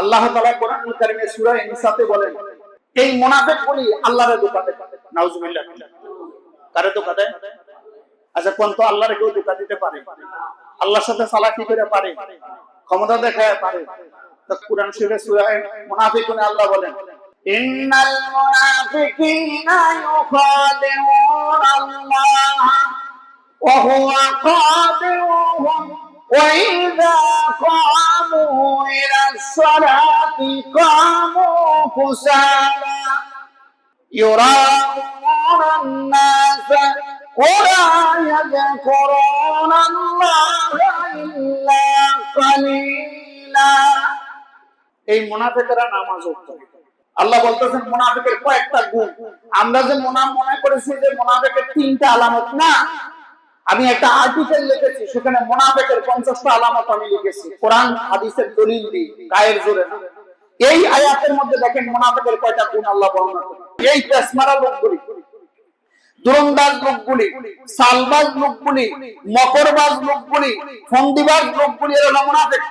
আল্লাহ তাআলা কোরআনুল কারীমে সূরা নিসাতে বলেন, এই মুনাফিকগুলি আল্লাহরে ধোঁকা দেয়। নাউজুবিল্লাহ। কারে আচ্ছা কোন তো আল্লাহরে কেউ ধোঁকা দিতে পারে? আল্লাহর সাথে সালাকি করে পারে, ক্ষমতা দেখায় পারে। তো কোরআন শরীফে সূরা মুনাফিকুনে আল্লাহ বলেন আল্লাহ ওয়া হুয়া খাদিউহুম وإذا قاموا إلى الصلاة قاموا كسالى يراءون الناس ولا يذكرون الله إلا قليلا এই মুনাফিকেরা নামাজ পড়ে আল্লাহ বলতেছেন মুনাফিকের কয়েকটা গুণ আমরা যে মোনা মনে করেছি যে মুনাফিকের তিনটা আলামত না আমি একটা আর্টিকেল লিখেছি, সেখানে মোনাফেকের পঞ্চাশটা আলামত আমি লিখেছি। কোরআন, হাদিসের দলিল দিই, গায়ের জোরে। এই আয়াতের মধ্যে দেখেন মোনাফেকের কয়টা গুণ আল্লাহ বর্ণনা করেন। এই পেশমারা লোকগুলি, দুরন্দাজ লোকগুলি, সালবাজ লোকগুলি, মকরবাজ লোকগুলি, ফন্দিবাজ লোকগুলি, এরা মুনাফিক।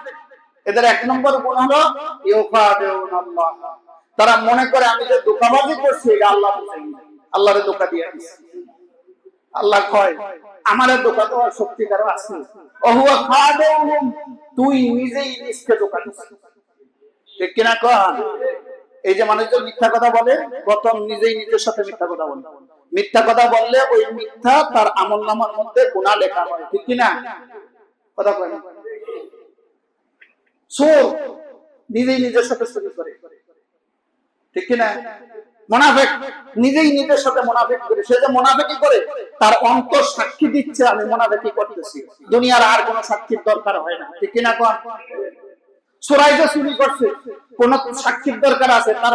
এদের এক নম্বর গুণ হলো তারা মনে করে, আমি যে দোকাবাজি করছি, এটা আল্লাহ আল্লাহরে দোকা দিয়ে দিচ্ছি আল্লাহ কয় আমার দোকা দেওয়ার শক্তি কারও আছে। অহুয়া খাওয়া তুই নিজেই নিজকে দোকা ঠিক কিনা কন? এই যে মানুষজন মিথ্যা কথা বলে, প্রথম নিজেই নিজের সাথে মিথ্যা কথা বলে। মিথ্যা কথা বললে ওই মিথ্যা তার আমল নামার মধ্যে গুণা লেখা হয়। ঠিক কিনা? কথা না? চোর নিজেই নিজের সাথে করে। ঠিক কিনা? মোনাফেক নিজেই নিজের সাথে মোনাফেক করে, সে যে মোনাফেকি করে, তার অন্তর সাক্ষী দিচ্ছে আমি মোনাফেকি করতেছি। দুনিয়ার আর কোনো সাক্ষীর দরকার হয় না। ঠিক কিনা কোন? যে করছে। কোন সাক্ষীর দরকার আছে, তার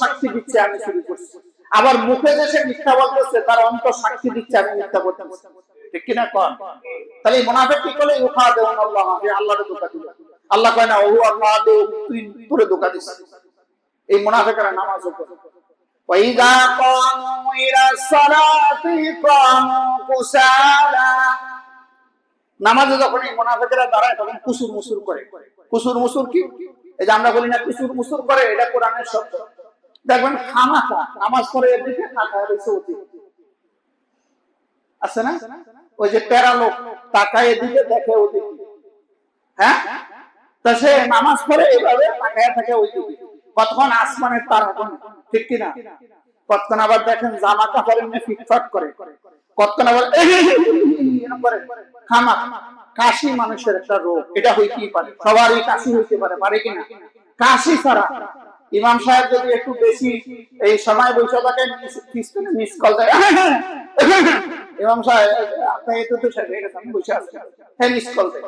সাক্ষী দিচ্ছে আমি করছি। আবার মুখে মিথ্যা বলতেছে, তার সাক্ষী দিচ্ছে আমি মিথ্যা করতেছি ঠিক কিনা কন? তাহলে মোনাফেক কি করলে? উঠা দেওয়ান আল্লাহ আল্লাহরে দিল। আল্লাহ কয় না ও আল্লাহ তুই তোরে ধোকা দিছিস এই মুনাফিকরা নামাজও করে وإذا قاموا إلى الصلاة قاموا كسالى নামাজে যখন এই মুনাফিকরা দাঁড়ায় তখন কুসুর মুসুর করে কুসুর মুসুর কি এই যে আমরা বলি না কুসুর মুসুর করে এটা কোরআনের শব্দ দেখবেন খামাখা নামাজ পড়ে এদিকে খাখা রয়েছে ওদিকে আছে না ওই যে তেরা লোক তাকায় এদিকে দেখে ওদিকে হ্যাঁ তা সে নামাজ পড়ে এইভাবে তাকায় থাকে ওই দিকে কতক্ষণ আসমানের তার এখন ঠিক কিনা কতক্ষণ আবার দেখেন জামা কাপড় এমনি ফিটফাট করে কতক্ষণ আবার খামা কাশি মানুষের একটা রোগ এটা হইতেই পারে সবারই কাশি হইতে পারে পারে কিনা কাশি ছাড়া ইমাম সাহেব যদি একটু বেশি এই সময় বসে মিস কল দেয় ইমাম সাহেব আপনার এত তো হয়ে বসে আছি হ্যাঁ মিস কল দেয়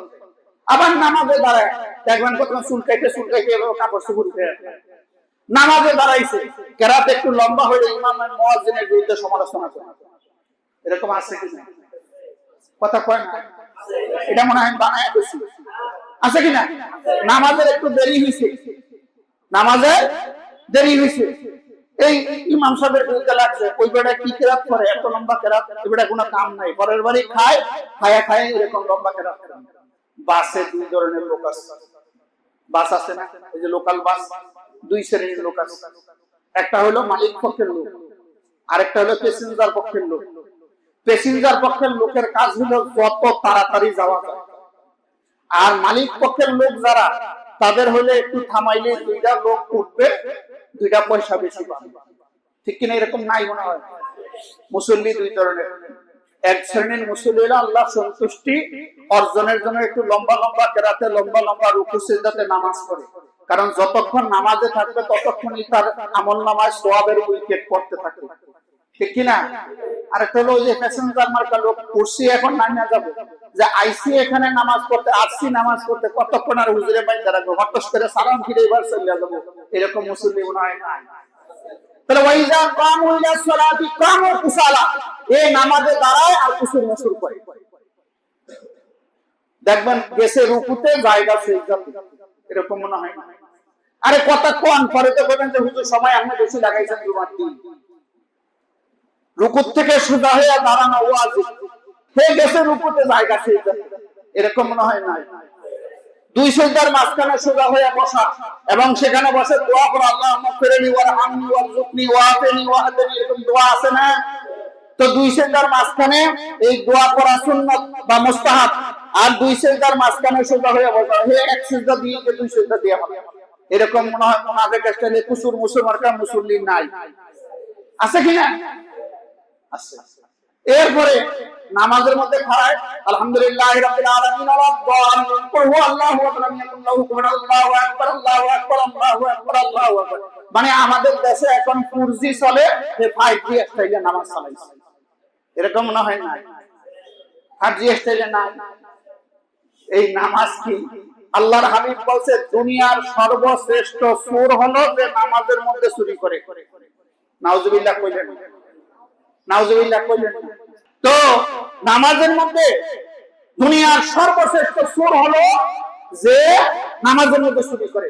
আবার নামাজে দাঁড়ায় দেখবেন কতক্ষণ চুল কাইতে চুল কাইতে এলো কাপড় চুপুর নামাজে দাঁড়াইছে। কেরাতে একটু লম্বা হলে ইমামের মুয়াজ্জিনের বিরুদ্ধে সমালোচনা করে। এরকম আছে কি কথা কয় না? এটা মনে হয় বানায় দিছি আছে কি না? নামাজের একটু দেরি হয়েছে নামাজে দেরি হয়েছে এই ইমাম সাহেবের বিরুদ্ধে লাগছে, ওই বেটা কি কেরাত করে? এত লম্বা কেরাত, এ বেটা কোনো কাম নাই। পরের বাড়ি খায়, খায়া খায় এরকম লম্বা কেরাত বাসে দুই ধরনের লোক আছে। বাস আছে না? এই যে লোকাল বাস দুই শ্রেণির লোক আছে। একটা হলো মালিক পক্ষের লোক, আরেকটা হলো প্যাসেঞ্জার পক্ষের লোক। প্যাসেঞ্জার পক্ষের লোকের কাজ হলো যত তাড়াতাড়ি যাওয়া যায়। আর মালিক পক্ষের লোক যারা, তাদের হলে একটু থামাইলে দুইটা লোক উঠবে, দুইটা পয়সা বেশি পাবে। ঠিক কিনা এরকম নাই মনে হয়? মুসল্লি দুই ধরনের। এক শ্রেণির মুসল্লি হলো আল্লাহ সন্তুষ্টি, অর্জনের জন্য একটু লম্বা লম্বা কেরাতে, লম্বা লম্বা রুকু সিজদাতে নামাজ পড়ে। কারণ যতক্ষণ নামাজে থাকবে, ততক্ষণই তার আমল নামায় সোয়াবের উইকেট পড়তে থাকে। ঠিক কিনা? আরেকটা হলো যে প্যাসেঞ্জার মার্কা লোক এখন নামিয়ে যাব। যে আইসি এখানে নামাজ পড়তে আসছি নামাজ পড়তে, কতক্ষণ আর হুজুরে বাইন্দা রাখব হঠাৎ করে সালাম ফিরে এবার চলে যাব। এরকম না। তাহলে ওয়াইজা সালাতি কামু কুসালা। এই নামাজে দাঁড়ায় আর কুসুর মুসুর করে। দেখবেন গেছে রুকুতে জায়গা সেজদা এরকম মনে হয় না। আরে কথা কোন? পরে তো বলেন যে, হুজুর, সময় আপনি বেশি লাগাইছেন জুমার দিন রুকুর থেকে সোজা হয়ে দাঁড়ানো ওয়াজিব হয়ে গেছে রুকুতে জায়গা সেজদা এরকম মনে হয় না। দুই সজ্জার মাঝখানে সোজা হয়ে বসা এবং সেখানে বসে দোয়া করা, আল্লাহ ফেরেনি ওয়ার হামনি ওয়ার জুকনি ওয়াফেনি ওয়াহাদেনি এরকম দোয়া আছে না? তো দুই সেজদার মাঝখানে এই দোয়া করা সুন্নত বা মুস্তাহাব। আর দুই সেজদার মাঝখানে সোজা হয়ে বসা, হে এক সেজদা দিয়ে দুই সেজদা দিয়ে এরকম মনে হয় মোনাফেক স্টাইলে কুসুর মুসুর মার্কা মুসল্লি নাই। আছে কি না? আছে। এরপরে নামাজের মধ্যে আলহামদুলিল্লাহ রাব্বিল আলামিন, আল্লাহু আকবার লাম ইয়াকুন আল্লাহু আকবার আল্লাহু আকবার আল্লাহু আকবার আল্লাহু আকবার। মানে আমাদের দেশে এখন 4G চলে, সে 5G স্টাইলে নামাজ চালাইছে। এরকম মনে হয় না 5G স্টাইলে না এই নামাজ কি? আল্লাহর হাবিব বলছে, দুনিয়ার সর্বশ্রেষ্ঠ সুর হলো যে নামাজের মধ্যে চুরি করে। নাউজুবিল্লাহ কইলেন। নাউজুবিল্লাহ কইলেন। তো নামাজের মধ্যে দুনিয়ার সর্বশ্রেষ্ঠ সুর হলো যে নামাজের মধ্যে চুরি করে।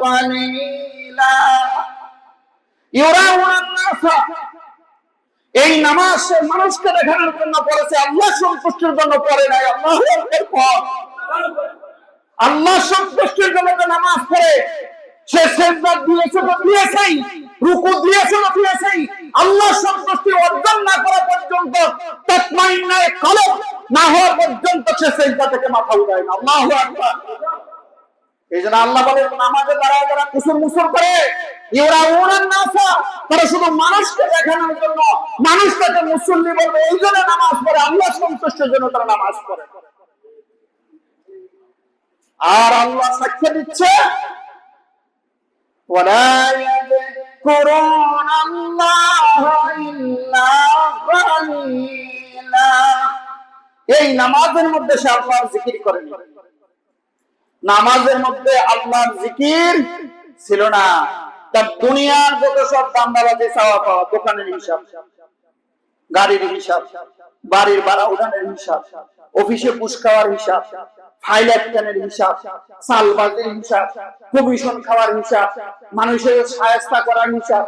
قليلا يراءون الناس এই নামাজ সে মানুষকে দেখানোর জন্য পড়েছে আল্লাহ সন্তুষ্টির জন্য পড়ে নাই আল্লাহ আল্লাহ সন্তুষ্টির জন্য যে নামাজ পড়ে সে সেজদা দিয়েছে তো দিয়েছেই রুকু দিয়েছে তো দিয়েছেই আল্লাহ সন্তুষ্টি অর্জন না করা পর্যন্ত তাকমাইন্নায়ে কলব না হওয়া পর্যন্ত সে সেজদা থেকে মাথা উঠায় না আল্লাহু আকবার এই জন্য আল্লাহ নামাজে দাঁড়ায় কুসুর মুসুর করে ইউরা উনার নাসা, তারা শুধু মানুষকে দেখানোর জন্য মানুষ তাকে মুসল্লি বলবে, এই জন্য নামাজ পড়ে, আল্লাহ সন্তুষ্টের জন্য তারা নামাজ পড়ে। আর আল্লাহ সাক্ষ্য দিচ্ছে এই নামাজের মধ্যে সে আল্লাহ জিকির করেন নামাজের মধ্যে আল্লাহর জিকির ছিল না। তার দুনিয়ার যত সব দান্দাবাজি চাওয়া পাওয়া, দোকানের হিসাব, গাড়ির হিসাব, বাড়ির ভাড়া উঠানের হিসাব, অফিসে পুষ খাওয়ার হিসাব, ফাইল একটানের হিসাব সালবাজের হিসাব, কমিশন খাওয়ার হিসাব, মানুষের সায়স্তা করার হিসাব,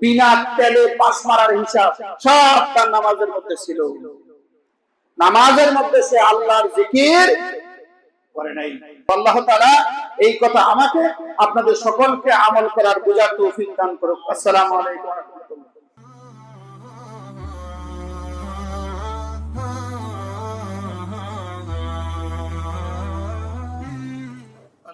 বিনা তেলে পাস মারার হিসাব, সব তার নামাজের মধ্যে ছিল। নামাজের মধ্যে সে আল্লাহর জিকির করে নাই। আল্লাহ তারা এই কথা আমাকে, আপনাদের সকলকে আমল করার বোঝার তৌফিক দান করুক। আসসালাম আলাইকুম।